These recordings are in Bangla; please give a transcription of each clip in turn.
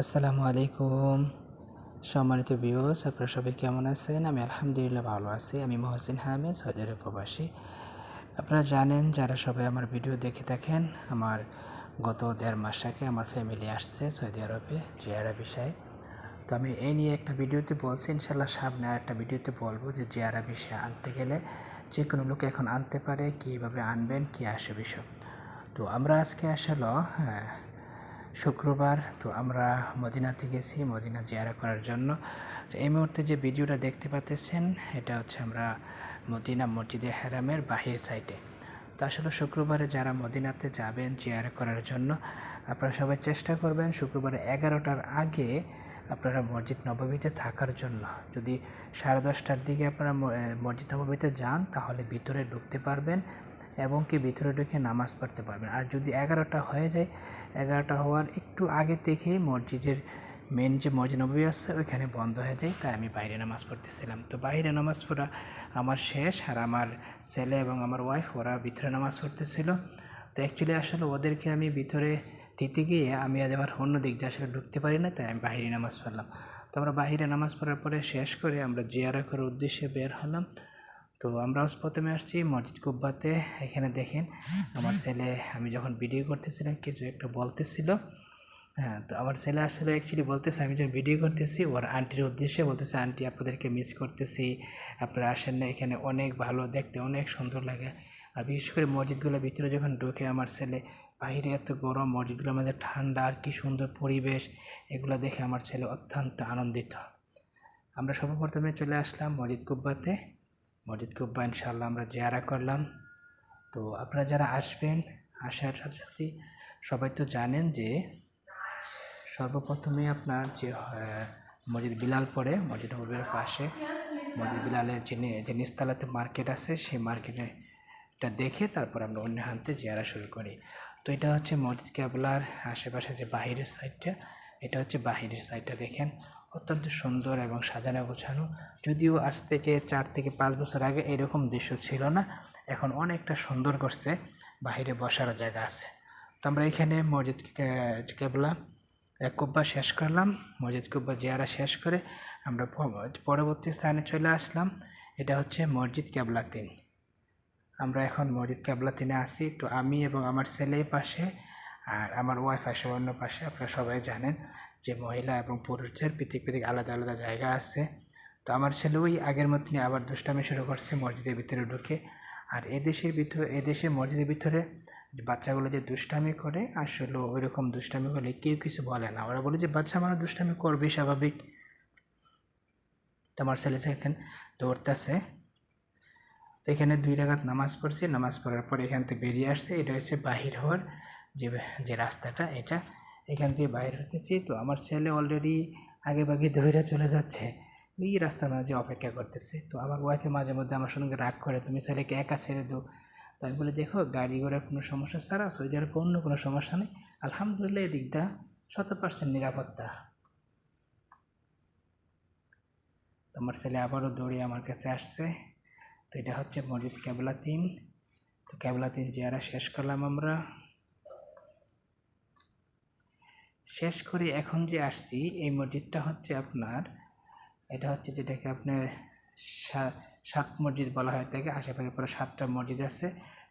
আসসালামু আলাইকুম। সম্মানিত বিওস আপনারা সবাই কেমন আছেন? আমি আলহামদুলিল্লাহ ভালো আছি। আমি মহসিন হামিদ আরব প্রবাসী। আপনারা জানেন, যারা সবাই আমার ভিডিও দেখে থাকেন, আমার গত দেড় মাস আগে আমার ফ্যামিলি আসছে সৌদি আরবে জিয়ারা বিষয়ে। তো আমি এই নিয়ে একটা ভিডিওতে বলছি ইনশাল্লাহ সামনে আর একটা ভিডিওতে বলব যে জিয়ারা বিষয় আনতে গেলে যে কোনো লোক এখন আনতে পারে, কীভাবে আনবেন, কী আসে বিষয়। তো আমরা আজকে আসলে হ্যাঁ শুক্রবার, তো আমরা মদিনাতে গেছি মদিনা জিয়ারা করার জন্য। তো এই মুহূর্তে যে ভিডিওটা দেখতে পাচ্ছেন এটা হচ্ছে আমরা মদিনা মসজিদে হেরামের বাহির সাইডে তো আসলে শুক্রবারে যারা মদিনাতে যাবেন জিয়ারা করার জন্য, আপনারা সবাই চেষ্টা করবেন শুক্রবারে এগারোটার আগে আপনারা মসজিদ নবমীতে থাকার জন্য। যদি সাড়ে দশটার দিকে আপনারা মসজিদ নবমীতে যান, তাহলে ভিতরে ঢুকতে পারবেন। এবং কি ভিতরে ঢুকে নামাজ পড়তে পারবেন। আর যদি এগারোটা হয়ে যায়, এগারোটা হওয়ার একটু আগে থেকেই মসজিদের মেন যে মসজিদ নবী আছে, ওইখানে বন্ধ হয়ে যায়। তাই আমি বাইরে নামাজ পড়তেছিলাম। তো বাইরে নামাজ পড়া আমার শেষ, আর আমার ছেলে এবং আমার ওয়াইফ ওরা ভিতরে নামাজ পড়তেছিল। তো অ্যাকচুয়ালি আসলে ওদেরকে আমি ভিতরে দিতে গিয়ে আমি আবার অন্য দিক দিয়ে আসলে ঢুকতে পারি না, তাই আমি বাহিরে নামাজ পড়লাম। তো আমরা বাহিরে নামাজ পড়ার পরে শেষ করে আমরা জিয়ারা করার উদ্দেশ্যে বের হলাম। তো আমরাও প্রথমে আসছি মসজিদ কুব্বাতে এখানে দেখেন, আমার ছেলে, আমি যখন ভিডিও করতেছিলাম, কিছু একটা বলতেছিল। হ্যাঁ তো আমার ছেলে আসলে অ্যাকচুয়ালি বলতেছে, আমি যখন ভিডিও করতেছি, ওর আন্টির উদ্দেশ্যে বলতেছে আন্টি আপনাদেরকে মিস করতেছি। আপনারা আসেন না, এখানে অনেক ভালো, দেখতে অনেক সুন্দর লাগে। আর বিশেষ করে মসজিদগুলোর ভিতরে যখন ঢুকে আমার ছেলে বাইরে এত গরম মসজিদগুলোর মধ্যে ঠান্ডা, আর কি সুন্দর পরিবেশ। এগুলো দেখে আমার ছেলে অত্যন্ত আনন্দিত। আমরা সর্বপ্রথমে চলে আসলাম মসজিদ কুব্বাতে মসজিদ কুব্বা ইনশাল্লাহ আমরা জিয়ারা করলাম। তো আপনারা যারা আসবেন, আসার সাথে সাথে সবাই তো জানেন যে সর্বপ্রথমে আপনার যে মসজিদ বিলাল পড়ে, মসজিদ নবীর পাশে, মসজিদ বিলালের যে নিস্তালাতে মার্কেট আছে, সেই মার্কেটটা দেখে তারপর আমরা অন্য হান্তে জিয়ারা শুরু করি। তো এটা হচ্ছে মসজিদ কেবলার আশেপাশে যে বাহিরের সাইডটা এটা হচ্ছে বাহিরের সাইডটা দেখেন। অত্যন্ত সুন্দর এবং সাজানো গোছানো। যদিও আজ থেকে চার থেকে পাঁচ বছর আগে এরকম দৃশ্য ছিল না, এখন অনেকটা সুন্দর করছে বাহিরে বসারও জায়গা আছে। তো আমরা এখানে মসজিদ কেবলা, এক কুব্বা শেষ করলাম, মসজিদ কুব্বা জিয়ারা শেষ করে আমরা পরবর্তী স্থানে চলে আসলাম, এটা হচ্ছে মসজিদ কেবলা তিন। আমরা এখন মসজিদ কেবলা তিনে আসি তো আমি এবং আমার ছেলে পাশে আর আমার ওয়াইফ আসে, অন্য পাশে, আপনারা সবাই জানেন যে মহিলা এবং পুরুষদের পৃথক পৃথক আলাদা আলাদা জায়গা আছে। তো আমার ছেলে ওই আগের মতনই আবার দুষ্টামি শুরু করছে, মসজিদের ভিতরে ঢুকে। আর এদেশের ভিতরে, এদেশের মসজিদের ভিতরে বাচ্চাগুলো যে দুষ্টামি করে, আসলে ওই রকম দুষ্টামি করলে কেউ কিছু বলে না। ওরা বলে যে, বাচ্চা মানে দুষ্টামি করবে, স্বাভাবিক। তো আমার ছেলে এখানে দৌড়তেছে। তো এখানে দুই রাগাত নামাজ পড়ছি, নামাজ পড়ার পর এখান থেকে বেরিয়ে আসছে। এটা হচ্ছে বাহির হওয়ার যে যে রাস্তাটা, এটা এখান থেকে বাইর হতেছি। তো আমার ছেলে অলরেডি আগে বাগে দৌড়ে চলে যাচ্ছে। ওই রাস্তার মাঝে অপেক্ষা করতেছে। তো আমার ওয়াইফে মাঝে মধ্যে আমার সঙ্গে রাগ করে, তুমি ছেলেকে একা ছেড়ে দো তো আমি বলে, দেখো, গাড়ি ঘোড়ার কোনো সমস্যা ছাড়া সৌদি আরবে অন্য কোনো সমস্যা নেই। আলহামদুলিল্লাহ এদিকটা শত পার্সেন্ট নিরাপত্তা। তো আমার ছেলে আবারও দৌড়ে আমার কাছে আসছে। তো এটা হচ্ছে মসজিদ ক্যাবলা তিন তো ক্যাবলা তিন জিয়ারা শেষ করলাম আমরা। শেষ করে এখন যে আসছি, এই মসজিদটা হচ্ছে আপনার, এটা হচ্ছে যেটাকে আপনার সাত মসজিদ বলা হয় থাকে, আশেপাশে পরে সাতটা মসজিদ আছে।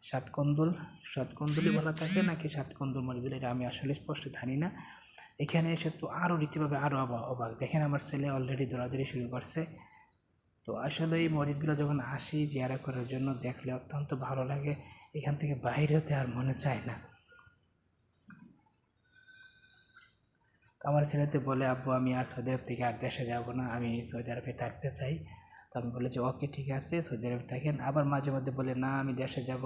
সাত কন্দুল সাত কন্দুলই বলা থাকে নাকি সাত কন্দুল মসজিদ, এটা আমি আসলে স্পষ্ট জানি না। এখানে এসে তো আরও রীতিভাবে আরও অবাক। দেখেন আমার ছেলে অলরেডি দৌড়াদৌড়ি শুরু করছে। তো আসলে এই মসজিদগুলো যখন আসি জিয়ারা করার জন্য দেখলে অত্যন্ত ভালো লাগে। এখান থেকে বাইরে হতে আর মনে চায় না। তো আমার ছেলেতে বলে, আব্বু, আমি আর সৌদি আরব থেকে আর দেশে যাব না, আমি সৌদি আরবে থাকতে চাই। তো আমি বলেছি, ওকে, ঠিক আছে, সৌদি আরবে থাকেন। আবার মাঝে মধ্যে বলে, না, আমি দেশে যাব।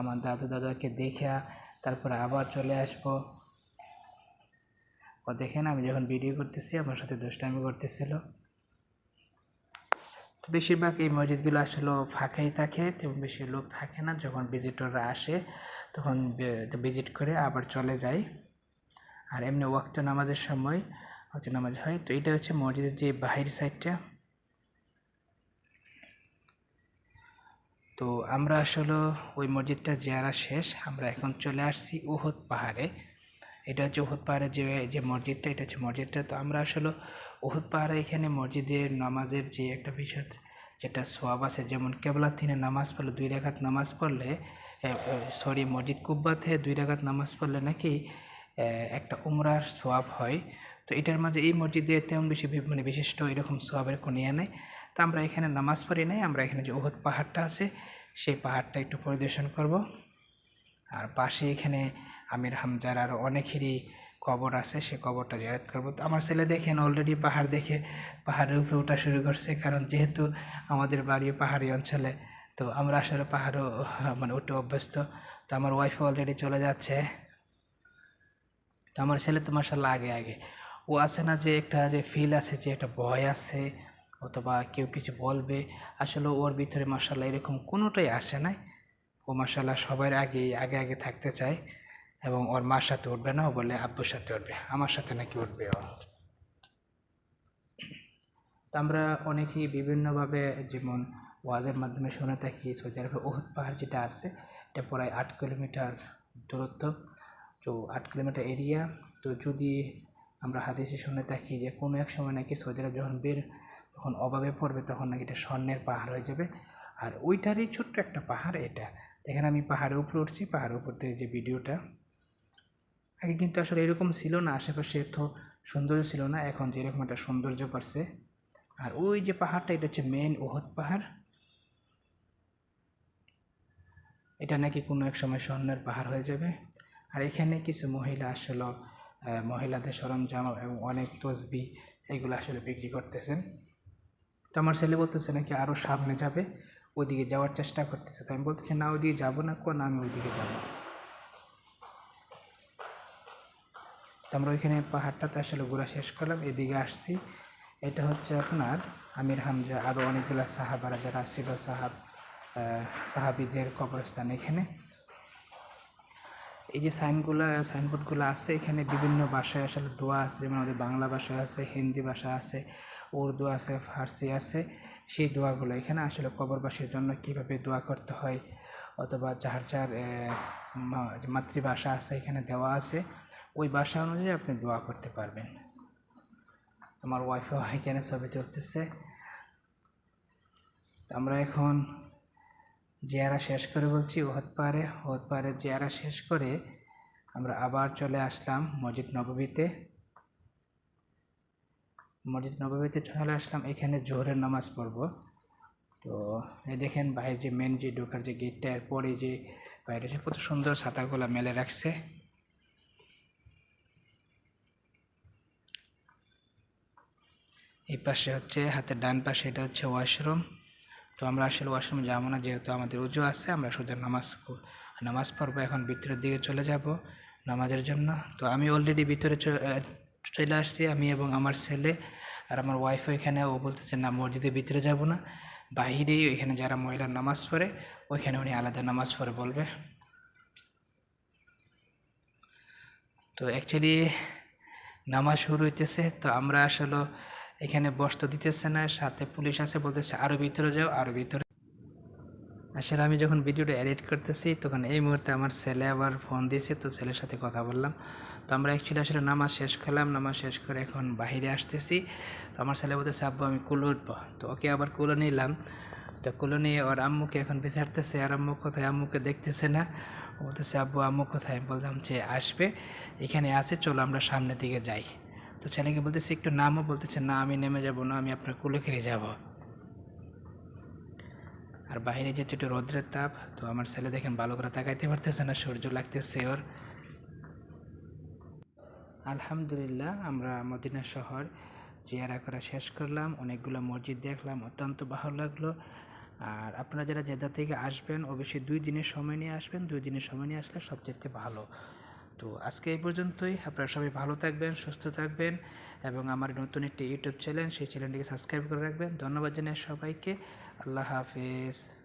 আমার দাদু দাদাকে দেখা তারপরে আবার চলে আসব। ও দেখেন আমি যখন ভিডিও করতেছি, আমার সাথে দুষ্টামি করতেছিল। বেশিরভাগ এই মসজিদগুলো আসলে ফাঁকাই থাকে, তেমন বেশি লোক থাকে না। যখন ভিজিটররা আসে, তখন ভিজিট করে আবার চলে যায়। আর এমনি ওয়াক্ত নামাজের সময়, ওয়াক্ত নামাজ হয়। তো এটা হচ্ছে মসজিদের যে বাহির সাইডটা। তো আমরা আসলে ওই মসজিদটা যারা শেষ। আমরা এখন চলে আসছি উহুদ পাহাড়ে। এটা হচ্ছে উহুদ পাহাড়ের যে যে মসজিদটা, এটা হচ্ছে মসজিদটা। তো আমরা আসলে উহুদ পাহাড়ে এখানে মসজিদের নামাজের যে একটা বিষয় যেটা সোয়াব আছে, যেমন কেবলা তিনে নামাজ পড়লে দুই রেখাত নামাজ পড়লে সরি মসজিদ কুব্বাতে দুই রেখাত নামাজ পড়লে নাকি একটা উমরার সোয়াব হয়। তো এটার মাঝে এই মসজিদে তেমন বেশি মানে বিশিষ্ট এরকম সোয়াবের কোনো ইয়ে নেই তো আমরা এখানে নামাজ পড়ি নাই, আমরা এখানে যে উহুদ পাহাড়টা আছে, সেই পাহাড়টা একটু পরিদর্শন করব। আর পাশে এখানে আমির হামজার আরও অনেকেরই কবর আছে, সে কবরটা জিয়ারত করব। তো আমার ছেলে দেখেন অলরেডি পাহাড় দেখে, পাহাড়ের উপরে ওঠা শুরু করছে। কারণ যেহেতু আমাদের বাড়ি পাহাড়ি অঞ্চলে, তো আমরা আসলে পাহাড়ও মানে উঠে অভ্যস্ত। তো আমার ওয়াইফ অলরেডি চলে যাচ্ছে। তো আমার ছেলে তো মার্শাল্লাহ আগে আগে। ও আছে না যে একটা যে ফিল আছে, যে একটা ভয় আছে, অথবা কেউ কিছু বলবে, আসলে ওর ভিতরে মার্শাল্লাহ এরকম কোনোটাই আসে নাই। ও মার্শাল্লাহ সবার আগে আগে আগে থাকতে চায় এবং ওর মার সাথে উঠবে না, ও বলে আব্বুর সাথে উঠবে, আমার সাথে নাকি উঠবে ও। তো আমরা অনেকেই বিভিন্নভাবে যেমন ওয়াজের মাধ্যমে শুনে থাকি, সৌদি আরবে ওহুদ পাহাড় যেটা আছে, এটা প্রায় আট কিলোমিটার দূরত্ব। তো আট কিলোমিটার এরিয়া। তো যদি আমরা হাদিসে শুনে থাকি যে কোনো এক সময় নাকি সৌদি আরব যখন বের যখন অভাবে পড়বে তখন নাকি এটা স্বর্ণের পাহাড় হয়ে যাবে। আর ওইটারই ছোট্ট একটা পাহাড় এটা। দেখেন আমি পাহাড়ের উপরে উঠছি, পাহাড়ের উপর থেকে যে ভিডিওটা, আগে কিন্তু আসলে এরকম ছিল না, আশেপাশে এত সৌন্দর্য ছিল না, এখন যেরকম একটা সৌন্দর্য করছে আর ওই যে পাহাড়টা, এটা হচ্ছে মেন ওহদ পাহাড়। এটা নাকি কোনো এক সময় স্বর্ণের পাহাড় হয়ে যাবে। আর এখানে কিছু মহিলা আসলে মহিলাদের সরঞ্জাম এবং অনেক তসবি এগুলো আসলে বিক্রি করতেছেন। তো আমার ছেলে বলতেছে নাকি আরও সামনে যাবে ওইদিকে যাওয়ার চেষ্টা করতেছে। তো আমি বলতেছি, না ওইদিকে যাব না, কোন আমি ওইদিকে যাব? তো আমরা ওইখানে পাহাড়টাতে আসলে ঘোরা শেষ করলাম, এদিকে আসছি। এটা হচ্ছে আপনার আমির হামজা আরও অনেকগুলো সাহাবারা, যারা ছিল সাহাব সাহাবিদের কবরস্থান এখানে। এই যে সাইনগুলো, সাইনবোর্ডগুলো আছে, এখানে বিভিন্ন ভাষায় আসলে দোয়া আছে, যেমন আমাদের বাংলা ভাষা আছে, হিন্দি ভাষা আছে, উর্দু আছে, ফার্সি আছে, সেই দোয়াগুলো এখানে আসলে কবরবাসীর জন্য কীভাবে দোয়া করতে হয় অথবা যার যার মাতৃভাষা আছে এখানে দেওয়া আছে, ওই ভাষা অনুযায়ী আপনি দোয়া করতে পারবেন। আমার ওয়াইফাই এখানে ছবি তুলতেছে। আমরা এখন জিয়ারা শেষ করে বলছি ওহদ পাহাড়ে ওহদ পাহাড়ে জিয়ারা শেষ করে আমরা আবার চলে আসলাম মসজিদ নববীতে। মসজিদ নববীতে চলে আসলাম, এখানে জোহরের নামাজ পড়ব। তো এই দেখেন বাইরে যে মেন যে ঢোকার যে গেটটা এরপরে যে বাইরে যে কত সুন্দর ছাতাগুলো মেলে রাখছে। এই পাশে হচ্ছে, হাতের ডান পাশে এটা হচ্ছে ওয়াশরুম তো আমরা আসলে ওয়াশরুমে যাব না, যেহেতু আমাদের উজু আছে, আমরা শুধু নামাজ নামাজ পড়ব, এখন ভিতরের দিকে চলে যাব নামাজের জন্য। তো আমি অলরেডি ভিতরে চলে আসছি, আমি এবং আমার ছেলে আর আমার ওয়াইফও এখানে। ও বলতেছে, না, মসজিদের ভিতরে যাব না। বাহিরেই ওইখানে যারা মহিলার নামাজ পড়ে, ওইখানে উনি আলাদা নামাজ পড়ে বলবে। তো অ্যাকচুয়ালি নামাজ শুরু হইতেছে, তো আমরা আসলে এখানে বসতে দিতেছে না, সাথে পুলিশ আছে বলতেছে আরও ভিতরে যাও আরও ভিতরে আসলে আমি যখন ভিডিওটা এডিট করতেছি, তখন এই মুহূর্তে আমার ছেলে আবার ফোন দিয়েছে, তো ছেলের সাথে কথা বললাম। তো আমরা অ্যাকচুয়ালি আসলে নামাজ শেষ করলাম, নামাজ শেষ করে এখন বাইরে আসতেছি। তো আমার ছেলে বলতেছে, আব্বু, আমি কুলো উঠবো। তো ওকে আবার কুলো নিলাম। তো কুলো নিয়ে ওর আম্মুকে এখন বিচারতেছে, আর আম্মু কোথায়? আম্মুকে দেখতেছে না। বলতেছে, আব্বু, আম্মু কোথায়? বললাম যে, আসবে, এখানে আছে, চলো আমরা সামনের দিকে যাই। তো ছেলেকে বলতেছে, একটু নামও। বলতেছে, না, আমি নেমে যাব না, আমি আপনার কুলে খেয়ে যাব। আর বাইরে যেহেতু একটু রৌদ্রের তাপ, তো আমার ছেলে দেখেন ভালো করে তাকাইতে পারতেছে না, সূর্য লাগতেছে ওর। আলহামদুলিল্লাহ, আমরা মদিনা শহর জিয়ারা করা শেষ করলাম, অনেকগুলো মসজিদ দেখলাম, অত্যন্ত ভালো লাগল। আর আপনারা যারা জেদা থেকে আসবেন, অবশ্যই দুই দিনের সময় নিয়ে আসবেন, দুই দিনের সময় নিয়ে আসলে সবচেয়ে ভালো। তো আজকে এই পর্যন্তই। আপনারা সবাই ভালো থাকবেন, সুস্থ থাকবেন এবং আমার নতুন একটি ইউটিউব চ্যানেল সেই চ্যানেলটিকে সাবস্ক্রাইব করে রাখবেন। ধন্যবাদ জানাই সবাইকে। আল্লাহ হাফেজ।